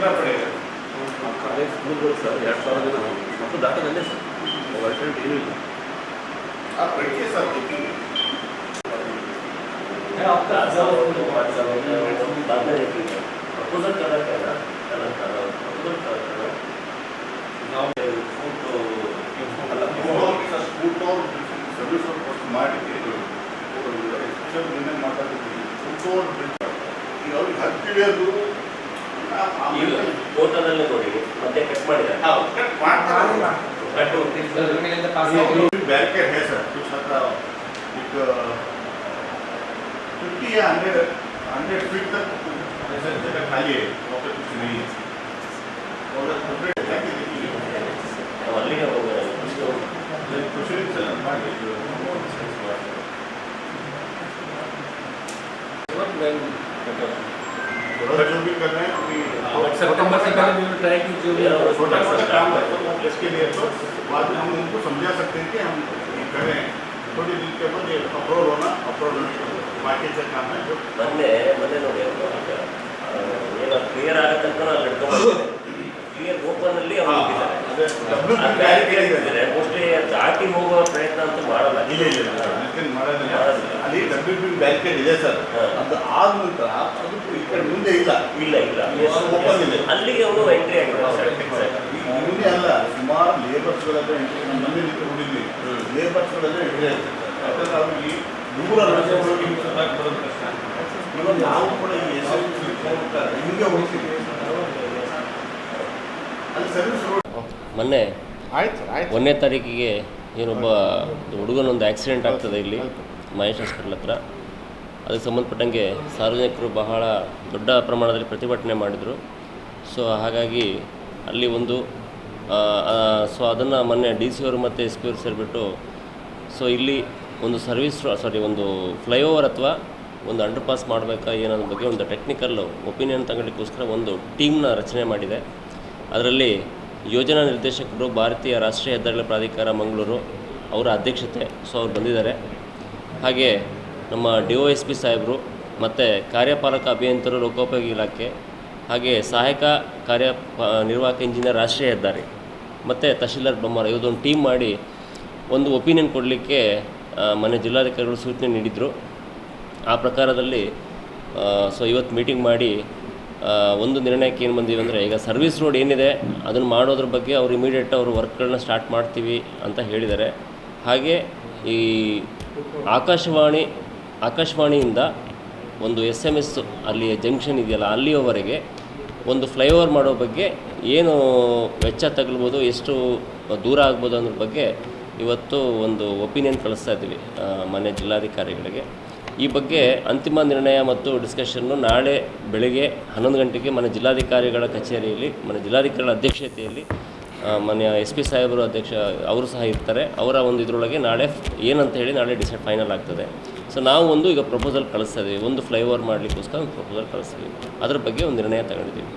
कितना पड़ेगा ಅದೇ ಸ್ಕೂಲ್ಗಳು ಸರ್ ಎರಡು ಸಾವಿರ ಜನ ಮತ್ತು ದಾಟದಲ್ಲೇ ಸರ್ ಅಲ್ಟರ್ನೇಟ್ ಏನೂ ಇಲ್ಲ आप रखिए सर देखेंगे प्रपोजल करा क्या ना प्रपोजल करा ನಾವು ಫೋಟೋ ಸ್ಕೂಟ್ ಅವ್ರು ಸರ್ವಿಸ್ ಅವ್ರು ಫಸ್ಟ್ ಮಾಡಿ ಸ್ಪೆಷಲ್ ಏನೇನು ಮಾತಾಡ್ತಿದ್ದೀವಿ ಸ್ಕೂಟ್ ಅವ್ರು ಈಗ ಅವ್ರಿಗೆ ಹತ್ತಿಳಿಯೋದು ಈಗ ಫೋಟೋದಲ್ಲೇ ನೋಡಿ ಮತ್ತೆ ಕಟ್ ಮಾಡಿದ್ದಾರೆ कट बैरिकेड है सर कुछ हद एक फिफ्टी या हंड्रेड हंड्रेड फीट तक ऐसा जगह खाली है वहाँ पे कुछ नहीं है और सेपरेट है कि देखिए ನಾವು ಅಲ್ಲಿಗೆ ಹೋಗೋಣ कुछ नहीं चल थोड़ा जो भी कर रहे हैं अभी सितंबर से पहले भी ट्राई की जो भी छोटा छोटा काम है इसके लिए तो बाद में हम उनको समझा सकते हैं कि हम ये कर रहे हैं थोड़ी दिन के बाद ये अप्रूव होना अप्रूव बाकी से काम है जो ಮೊನ್ನೆ ಮೊನ್ನೆ ನೋಡಿ ಅವ್ರು ಈಗ, ಆ, ಏನೋ ಕ್ಲಿಯರ್ ಆಗೋ ತನಕ ಅಲ್ಲಿ ಇಟ್ಕೊಂಡ್ಬಂದಿದ್ದಾರೆ ಕ್ಲಿಯರ್ ಓಪನ್ ಅಲ್ಲಿ ಅವ್ರು ಇಟ್ಟಿದ್ದಾರೆ. ಅದೇ ಡಬ್ಲ್ಯೂ ಆ ಬ್ಯಾರಿಕೇಡ್ ಇಟ್ಟಿದ್ದಾರೆ. ಮೋಸ್ಟ್ಲಿ ದಾಟಿ ಹೋಗುವ ಪ್ರಯತ್ನ ಅಂತೂ ಮಾಡಲ್ಲ ಇಲ್ಲ ಇಲ್ಲ ಇಲ್ಲ ಅದಕ್ಕೆ ಮಾಡೋದಿಲ್ಲ. ಮಾಡೋದಿಲ್ಲ. ಅಲ್ಲಿ ಡಬ್ಲ್ಯೂ ಇದೆ ಸರ್. ಅದು ಆದ ನಂತರ ಅದು ಈ ಕಡೆ ಮುಂದೆ ಇಲ್ಲ. ಇಲ್ಲ ಇಲ್ಲ. ಇದೆ. ಅಲ್ಲಿಗೆ ಅವನು ಎಂಟ್ರಿ ಮುಂದೆ ಅಲ್ಲ ಸುಮಾರು ಲೇಬರ್ಸ್ಗಳೆಲ್ಲ ಎಂಟ್ರಿ ನಮ್ಮ ಮನೆ ನಿಂತು ನೋಡಿದ್ವಿ. ಹ್ಮ್. ಲೇಬರ್ಸ್ಗಳೆಲ್ಲ ಎಂಟ್ರಿ ಆಗ್ತದೆ ಯಾಕಂದ್ರೆ ಅವ್ರಿಗೆ ದೂರ ಇವಾಗ ನಾವು ಕೂಡ ಈ ಎಸ್ ಹಿಂಗೆ ಹೋಗ್ತೀವಿ. ಅಲ್ಲಿ ಸರ್ವಿಸ್ ರೋಡ್ ಮೊನ್ನೆ ಆಯ್ತು ಆಯ್ತು. ಒಂದನೇ ತಾರೀಕಿಗೆ ಏನೊಬ್ಬ ಹುಡುಗನೊಂದು ಆಕ್ಸಿಡೆಂಟ್ ಆಗ್ತದೆ ಇಲ್ಲಿ, ಮಹೇಶ್ ಹಾಸ್ಪಿಟಲ್ ಹತ್ರ. ಅದಕ್ಕೆ ಸಂಬಂಧಪಟ್ಟಂಗೆ ಸಾರ್ವಜನಿಕರು ಬಹಳ ದೊಡ್ಡ ಪ್ರಮಾಣದಲ್ಲಿ ಪ್ರತಿಭಟನೆ ಮಾಡಿದರು. ಸೊ ಹಾಗಾಗಿ ಅಲ್ಲಿ ಒಂದು ಸೊ ಅದನ್ನು ಮೊನ್ನೆ ಡಿ ಸಿ ಅವರು ಮತ್ತು ಎಸ್ ಪಿ ಅವರು ಸೇರಿಬಿಟ್ಟು ಸೊ ಇಲ್ಲಿ ಒಂದು ಸರ್ವಿಸ್ ಸಾರಿ ಒಂದು ಫ್ಲೈಓವರ್ ಅಥವಾ ಒಂದು ಅಂಡರ್ ಪಾಸ್ ಮಾಡಬೇಕಾ ಏನನ್ನೋ ಬಗ್ಗೆ ಒಂದು ಟೆಕ್ನಿಕಲ್ ಒಪಿನಿಯನ್ ತಗೊಳ್ಳಿಕ್ಕೋಸ್ಕರ ಒಂದು ಟೀಮ್ನ ರಚನೆ ಮಾಡಿದೆ. ಅದರಲ್ಲಿ ಯೋಜನಾ ನಿರ್ದೇಶಕರು ಭಾರತೀಯ ರಾಷ್ಟ್ರೀಯ ಹೆದ್ದಾರಿಗಳ ಪ್ರಾಧಿಕಾರ ಮಂಗಳೂರು ಅವರ ಅಧ್ಯಕ್ಷತೆ ಸೊ ಅವ್ರು ಬಂದಿದ್ದಾರೆ. ಹಾಗೆ ನಮ್ಮ ಡಿ ಒ ಎಸ್ ಪಿ ಸಾಹೇಬರು ಮತ್ತು ಕಾರ್ಯಪಾಲಕ ಅಭಿಯಂತರು ಲೋಕೋಪಯೋಗಿ ಇಲಾಖೆ ಹಾಗೆ ಸಹಾಯಕ ಕಾರ್ಯ ನಿರ್ವಾಹಕ ಇಂಜಿನಿಯರ್ ರಾಷ್ಟ್ರೀಯ ಹೆದ್ದಾರಿ ಮತ್ತು ತಹಶೀಲ್ದಾರ್ ಬ್ರಹ್ಮರ ಇವತ್ತೊಂದು ಟೀಮ್ ಮಾಡಿ ಒಂದು ಒಪಿನಿಯನ್ ಕೊಡಲಿಕ್ಕೆ ಮನೆ ಜಿಲ್ಲಾಧಿಕಾರಿಗಳು ಸೂಚನೆ ನೀಡಿದರು. ಆ ಪ್ರಕಾರದಲ್ಲಿ ಸೊ ಇವತ್ತು ಮೀಟಿಂಗ್ ಮಾಡಿ ಒಂದು ನಿರ್ಣಯಕ್ಕೆ ಏನು ಬಂದೀವಿ ಅಂದರೆ, ಈಗ ಸರ್ವಿಸ್ ರೋಡ್ ಏನಿದೆ, ಅದನ್ನು ಮಾಡೋದ್ರ ಬಗ್ಗೆ ಅವ್ರು ಇಮಿಡಿಯೇಟ್ ಅವರು ವರ್ಕ್ಗಳನ್ನ ಸ್ಟಾರ್ಟ್ ಮಾಡ್ತೀವಿ ಅಂತ ಹೇಳಿದ್ದಾರೆ ಹಾಗೆ ಈ ಆಕಾಶವಾಣಿ, ಆಕಾಶವಾಣಿಯಿಂದ ಒಂದು ಎಸ್ ಎಂ ಎಸ್ ಅಲ್ಲಿ ಜಂಕ್ಷನ್ ಇದೆಯಲ್ಲ, ಅಲ್ಲಿಯವರೆಗೆ ಒಂದು ಫ್ಲೈಓವರ್ ಮಾಡೋ ಬಗ್ಗೆ ಏನು ವೆಚ್ಚ ತಗಲ್ಬೋದು, ಎಷ್ಟು ದೂರ ಆಗ್ಬೋದು ಅನ್ನೋದ್ರ ಬಗ್ಗೆ ಇವತ್ತು ಒಂದು ಒಪಿನಿಯನ್ ಕಳಿಸ್ತಾ ಇದ್ದೀವಿ ಮನೆ ಜಿಲ್ಲಾಧಿಕಾರಿಗಳಿಗೆ. ಈ ಬಗ್ಗೆ ಅಂತಿಮ ನಿರ್ಣಯ ಮತ್ತು ಡಿಸ್ಕಷನ್ನು ನಾಳೆ ಬೆಳಗ್ಗೆ ಹನ್ನೊಂದು ಗಂಟೆಗೆ ಮನೆ ಜಿಲ್ಲಾಧಿಕಾರಿಗಳ ಕಚೇರಿಯಲ್ಲಿ, ಮನೆ ಜಿಲ್ಲಾಧಿಕಾರಿಗಳ ಅಧ್ಯಕ್ಷತೆಯಲ್ಲಿ ಮನೆಯ ಎಸ್ ಪಿ ಸಾಹೇಬರು ಅಧ್ಯಕ್ಷ, ಅವರು ಸಹ ಇರ್ತಾರೆ. ಅವರ ಒಂದು ಇದರೊಳಗೆ ನಾಳೆ ಏನಂತ ಹೇಳಿ ನಾಳೆ ಡಿಸೈಡ್ ಫೈನಲ್ ಆಗ್ತದೆ. ಸೊ ನಾವು ಒಂದು ಈಗ ಪ್ರಪೋಸಲ್ ಕಳಿಸ್ತಾ ಇದ್ದೀವಿ ಒಂದು ಫ್ಲೈಓವರ್ ಮಾಡಲಿಕ್ಕೋಸ್ಕರ ಒಂದು ಪ್ರಪೋಸಲ್ ಕಳಿಸ್ತೀವಿ. ಅದ್ರ ಬಗ್ಗೆ ಒಂದು ನಿರ್ಣಯ ತಗೊಂಡಿದ್ದೀವಿ.